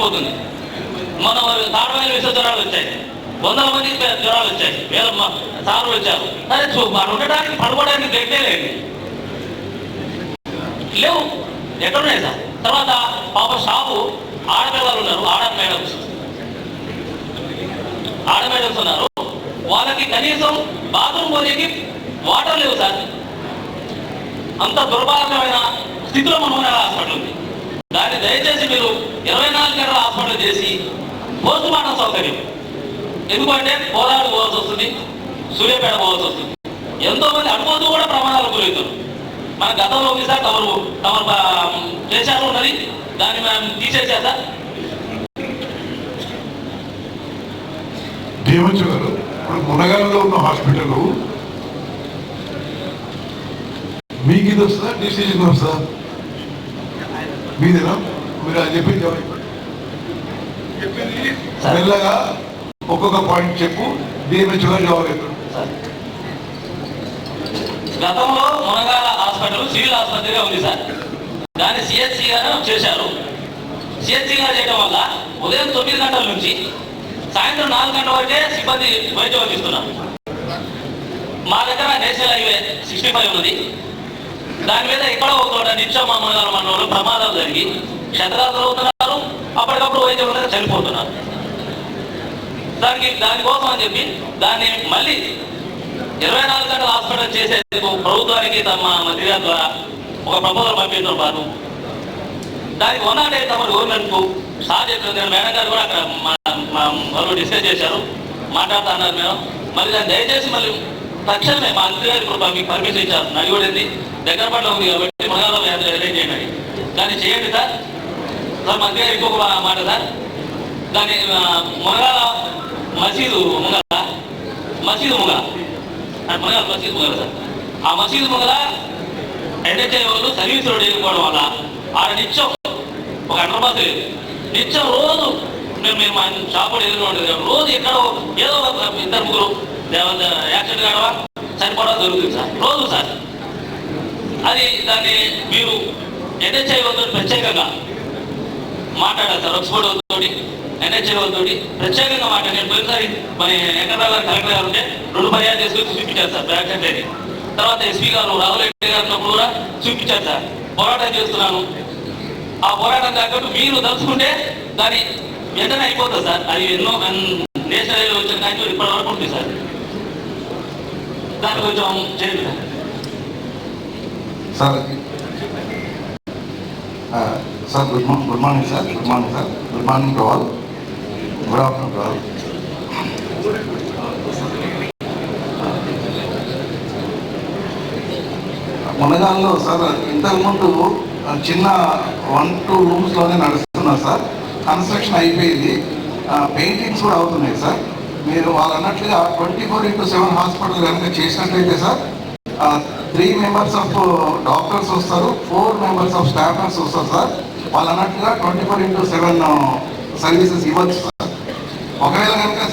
పోతుంది మన తాడమైన విష జ్వరాలు వచ్చాయి. వందల మంది జ్వరాలు వచ్చాయి. వేల మ- సార్లు వచ్చారు. సరే మనం ఉండడానికి పడుకోవడానికి గట్టే లేండి లేవు. ఎక్కడున్నాయి సార్? తర్వాత పాప షాపు ఆడపిల్లలు ఉన్నారు ఆడ మేడమ్స్. ఆడ మేడమ్స్ ఉన్నారు. వాళ్ళకి కనీసం బాత్రూమ్ పోనీకి వాటర్ లేవు సార్. అంత దుర్భాగ్యమైన స్థితిలో మన హాస్పిటల్ ఉంది? దాన్ని దయచేసి మీరు ఇరవై నాలుగు గంటల హాస్పిటల్ చేసి పోస్ట్ మార్టం సౌకర్యం. ఎందుకంటే పోరాడు పోవాల్సి వస్తుంది సూర్యాపేట పోవాల్సి వస్తుంది. ఎంతో మంది అనుకోదు కూడా ప్రమాదాలు గురవుతారు మన గతంలో ఒకసారి తమరు తమరు చేశారు ఉన్నది దాన్ని మనం తీసేసేదా సార్ దేవచ్చు గారు ఇప్పుడు మునగాలలో ఉన్న హాస్పిటల్ మీకు ఇది వస్తుందా డిసిజన్ వస్తుందా? మీదేనా మీరు అది చెప్పింది చెప్పండి. సార్. మెల్లగా ఒక్కొక్క పాయింట్ చెప్పు డిఎంహెచ్ గారు జవాబు చెప్పండి సార్. గతంలో మునగాల హాస్పిటల్ సివిల్ ఆసుపత్రిగా ఉంది సార్ దాన్ని సిహెచ్సి గారు చేశారు సిహెచ్సి గారు చేయడం వల్ల ఉదయం తొమ్మిది గంటల నుంచి సాయంత్రం నాలుగు గంటల వరకే సిబ్బంది వైద్యం అందిస్తున్నారు మా దగ్గర నేషనల్ హైవే సిక్స్టీ ఫైవ్ ఉన్నది దాని మీద ఎక్కడో ఒక నిత్యం అమ్మగారు మునగాల మండలంలో ప్రమాదాలు జరిగి క్షతగాతులు అవుతున్నారు. అప్పటికప్పుడు వైద్యం చనిపోతున్నారు. దానికి దానికోసం అని చెప్పి దాన్ని మళ్ళీ ఇరవై నాలుగు గంటల హాస్పిటల్ చేసేందుకు ప్రభుత్వానికి తమ మంత్రి ద్వారా ఒక ప్రపోజల్ పంపించడం పాటు దానికి వన్ నాట్ ఎయిట్ అవర్ గవర్నమెంట్కు మేడం గారు కూడా అక్కడ మా- మా వాళ్ళు డిస్కస్ చేశారు. మాట్లాడుతున్నారు మేము మళ్ళీ దాన్ని దయచేసి మళ్ళీ తక్షణమే మా మంత్రి గారు ఇప్పుడు మీకు పర్మిషన్ ఇచ్చారు. నడిగొడింది దగ్గర పట్ల ఉంది కాబట్టి మనలో అరేంజ్ చేయండి దాన్ని చేయండి సార్. సార్ మంత్రి గారు ఇంకొక మాట సార్. దాని ఆ, మసీదు ముంగల మసీదు ముంగల అది మసీదు ముంగల సార్. ఆ మసీదు ముంగల ఎన్హెచ్ఐ వాళ్ళు సర్వీస్ రోడ్ వెళ్ళిపోవడం వల్ల ఆడ నిత్యం ఒక అండర్ పాస్ లేదు. నిత్యం రోజు మేము మేము మా షాప్ ఎదురు రోజు ఎక్కడో ఏదో ఇద్దరు ముగ్గురు లేకపోతే యాక్సిడెంట్ కావడం చనిపోవడం జరుగుతుంది సార్. రోజు సార్. అది దాన్ని మీరు ఎన్హెచ్ఐ వాళ్ళతో ప్రత్యేకంగా మాట్లాడాలి సార్. ఎక్స్పోర్ట్ వాళ్ళతోటి ఎన్హెచ్ఐ వాళ్ళతోటి ప్రత్యేకంగా మాట్లాడి నేను పోయినసారి మన వెంకటరావు గారు కలెక్టర్ గారు ఉంటే రెండు పర్యాలు చేసుకొని చూపించారు సార్ యాక్సిడెంట్ అంటే తర్వాత ఎస్పీ గారు రాహుల్ రెడ్డి గారు కూడా చూపించారు సార్. పోరాటం చేస్తున్నాను. ఆ పోరాటం కాకుండా మీరు తలుచుకుంటే దాని వెంటనే అయిపోతుంది సార్. అది ఎన్నో నేషనల్ హైవే వచ్చిన కానీ ఇప్పటి వరకు ఉంది సార్. దాన్ని కొంచెం చేయండి sir sir good morning good morning sir good morning sir good morning to all. Good afternoon to all. మునగాల్లో sir ఇంతకుముందు ఆ, చిన్న వన్ టూ రూమ్స్లోనే నడుస్తున్నారు సార్. కన్స్ట్రక్షన్ అయిపోయింది. పెయింటింగ్స్ కూడా అవుతున్నాయి సార్. మీరు వాళ్ళు అన్నట్లుగా twenty four into seven hospital కనుక చేసినట్లయితే sir three members of doctors వస్తారు four members of staff nurse వస్తారు సార్. వాళ్ళు అన్నట్లుగా twenty four into seven services ఇవ్వచ్చు సార్. ఒకవేళ కనుక